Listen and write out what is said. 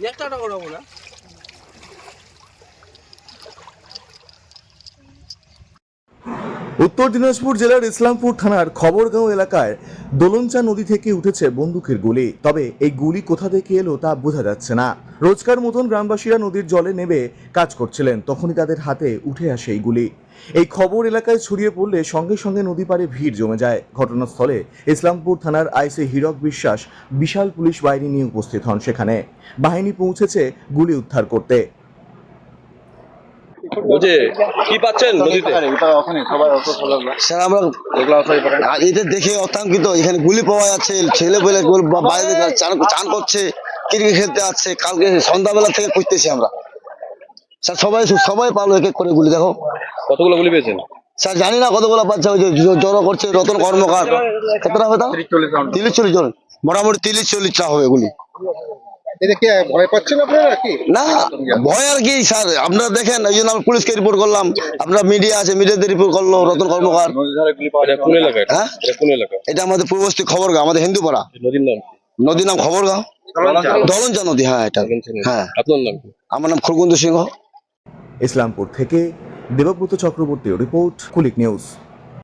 একটা টাকা না উত্তর দিনাজপুর জেলার ইসলামপুর থানার খবরগাঁও এলাকায় দোলনচা নদী থেকে উঠেছে বন্দুকের গুলি। তবে এই গুলি কোথা থেকে এলো তা বোঝা যাচ্ছে না। রোজকার মতন গ্রামবাসীরা নদীর জলে নেমে কাজ করছিলেন, তখনই তাদের হাতে উঠে আসে এই গুলি। এই খবর এলাকায় ছড়িয়ে পড়লে সঙ্গে সঙ্গে নদী পাড়ে ভিড় জমে যায়। ঘটনাস্থলে ইসলামপুর থানার আইসি হীরক বিশ্বাস বিশাল পুলিশ বাহিনী নিয়ে উপস্থিত হন সেখানে। বাহিনী পৌঁছেছে গুলি উদ্ধার করতে। বলছে কি পাচ্ছেন নদীতে? স্যার আমরা আর এদের দেখে এখানে গুলি পাওয়া যাচ্ছে ছেলে পেলে বাইরে থেকে চান করছে ক্রিকেট খেলতে আসছে কালকে সন্ধ্যাবেলা থেকে খুঁজতেছি আমরা। স্যার সবাই সবাই পালো এক এক করে গুলি দেখো। কতগুলো গুলি পেয়েছেন? স্যার জানি না কতগুলো বাচ্চা ওই যে জড়ো করছে রতন কর্মকার। কতটা হবে তা তিরিশ চল্লিশ জন। মোটামুটি তিরিশ চল্লিশটা হবে গুলি। এটা কি ভয় পাচ্ছেন আপনারা কি না ভয় আর কি স্যার। আপনারা দেখেন এই জন্য আমরা পুলিশকে রিপোর্ট করলাম। আপনারা মিডিয়া আছে মিডিয়াতে রিপোর্ট করল রতন কর্মকার। এটা কোন এলাকায় হ্যাঁ? এটা কোন এলাকা? এটা আমাদের পূর্বস্থী খবর আমাদের হিন্দুপাড়া। নদীর নাম কি? নদীর নাম খবরগাঁও? দলঞ্চা নদী। হ্যাঁ এটা। হ্যাঁ। আপনার নাম আমার নাম সিংহ। ইসলামপুর থেকে দেবব্রত চক্রবর্তী রিপোর্ট কুলিক নিউজ